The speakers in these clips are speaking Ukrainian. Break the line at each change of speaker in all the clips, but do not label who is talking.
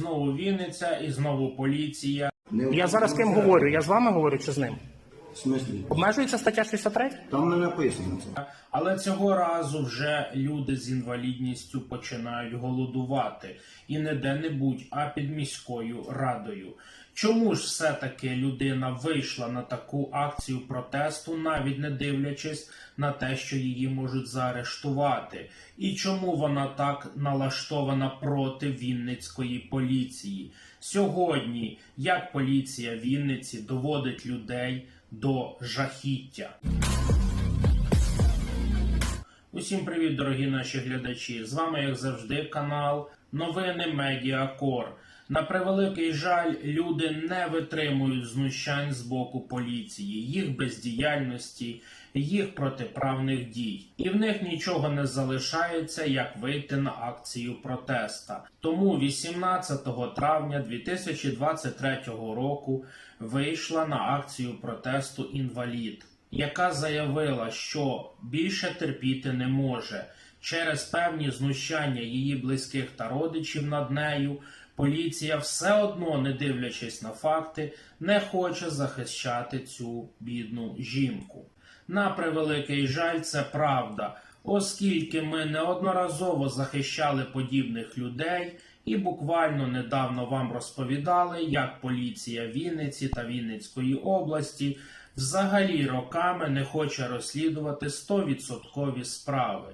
Знову Вінниця і знову поліція.
Я зараз з ким говорю? Я з вами говорю чи з ним?
В смислі?
Обмежується стаття 63?
Там не написано це.
Але цього разу вже люди з інвалідністю починають голодувати і не де-небудь, а під міською радою. Чому ж все-таки людина вийшла на таку акцію протесту, навіть не дивлячись на те, що її можуть заарештувати? І чому вона так налаштована проти Вінницької поліції? Сьогодні як поліція Вінниці доводить людей до жахіття? Усім привіт, дорогі наші глядачі! З вами, як завжди, канал Новини Медіакор. На превеликий жаль, люди не витримують знущань з боку поліції, їх бездіяльності, їх протиправних дій. І в них нічого не залишається, як вийти на акцію протеста. Тому 18 травня 2023 року вийшла на акцію протесту інвалід яка заявила, що більше терпіти не може через певні знущання її близьких та родичів над нею. Поліція все одно, не дивлячись на факти, не хоче захищати цю бідну жінку. На превеликий жаль, це правда, оскільки ми неодноразово захищали подібних людей і буквально недавно вам розповідали, як поліція Вінниці та Вінницької області взагалі роками не хоче розслідувати 100% справи.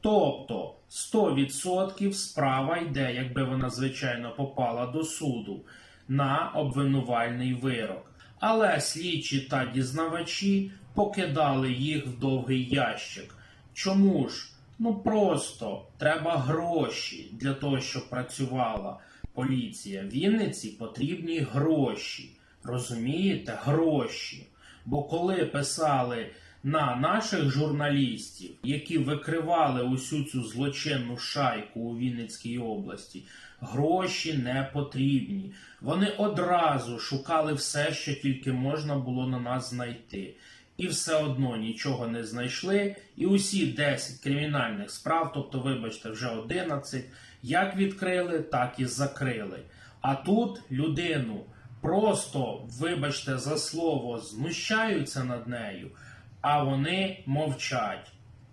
Тобто 100% справа йде, якби вона звичайно попала до суду, на обвинувальний вирок. Але слідчі та дізнавачі покидали їх в довгий ящик. Чому ж? Ну просто треба гроші для того, щоб працювала поліція. Вінниці потрібні гроші. Розумієте? Гроші. Бо коли писали на наших журналістів, які викривали усю цю злочинну шайку у Вінницькій області, гроші не потрібні. Вони одразу шукали все, що тільки можна було на нас знайти. І все одно нічого не знайшли. І усі 10 кримінальних справ, тобто, вибачте, вже 11, як відкрили, так і закрили. А тут людину просто, вибачте за слово, знущаються над нею, а вони мовчать.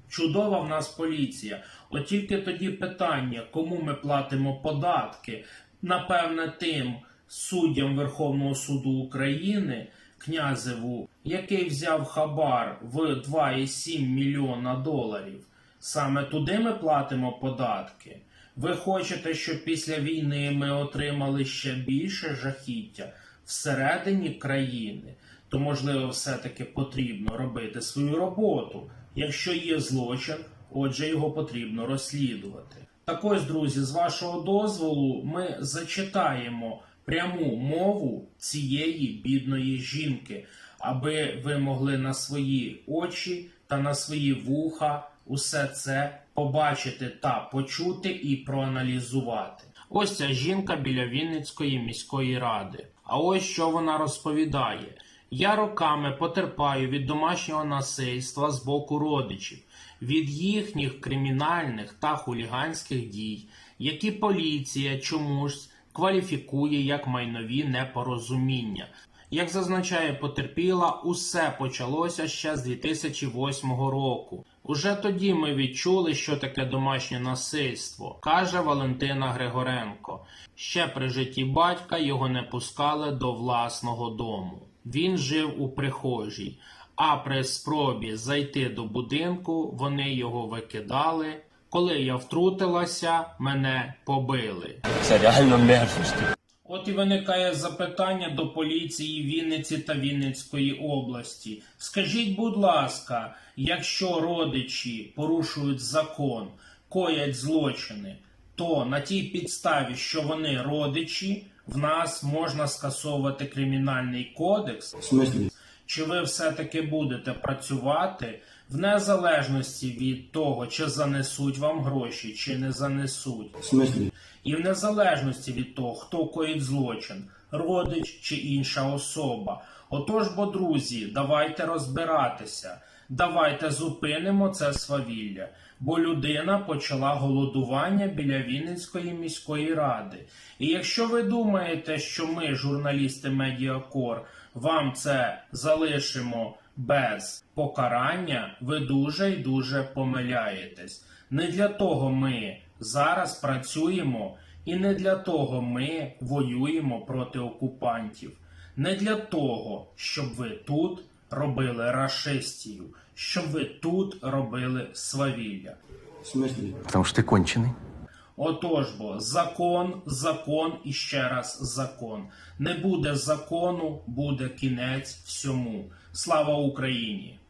Чудова в нас поліція. От тільки тоді питання, кому ми платимо податки, напевне, тим суддям Верховного суду України, князеву, який взяв хабар в 2,7 мільйона доларів. Саме туди ми платимо податки. Ви хочете, щоб після війни ми отримали ще більше жахіття всередині країни, то можливо все-таки потрібно робити свою роботу. Якщо є злочин, отже його потрібно розслідувати. Так ось, друзі, з вашого дозволу, ми зачитаємо пряму мову цієї бідної жінки, аби ви могли на свої очі та на свої вуха усе це побачити та почути і проаналізувати. Ось ця жінка біля Вінницької міської ради. А ось що вона розповідає. Я роками потерпаю від домашнього насильства з боку родичів, від їхніх кримінальних та хуліганських дій, які поліція чомусь кваліфікує як майнові непорозуміння. Як зазначає потерпіла, усе почалося ще з 2008 року. Уже тоді ми відчули, що таке домашнє насильство, каже Валентина Григоренко. Ще при житті батька його не пускали до власного дому. Він жив у прихожій, а при спробі зайти до будинку вони його викидали. Коли я втрутилася, мене побили.
Це реально мерзость.
От і виникає запитання до поліції Вінниці та Вінницької області. Скажіть, будь ласка, якщо родичі порушують закон, коять злочини, то на тій підставі, що вони родичі, в нас можна скасовувати кримінальний кодекс?
В смислі?
Чи ви все-таки будете працювати в незалежності від того, чи занесуть вам гроші, чи не занесуть?
В?
І в незалежності від того, хто коїть злочин, родич чи інша особа. Отож, бо, друзі, давайте розбиратися. Давайте зупинимо це свавілля, бо людина почала голодування біля Вінницької міської ради. І якщо ви думаєте, що ми, журналісти Медіакор, вам це залишимо без покарання, ви дуже і дуже помиляєтесь. Не для того ми зараз працюємо, і не для того ми воюємо проти окупантів. Не для того, щоб ви тут робили рашистію, що ви тут робили свавілля.
В смислі?
Потому что ты.
Отож бо закон, закон і ще раз закон. Не буде закону, буде кінець всьому. Слава Україні!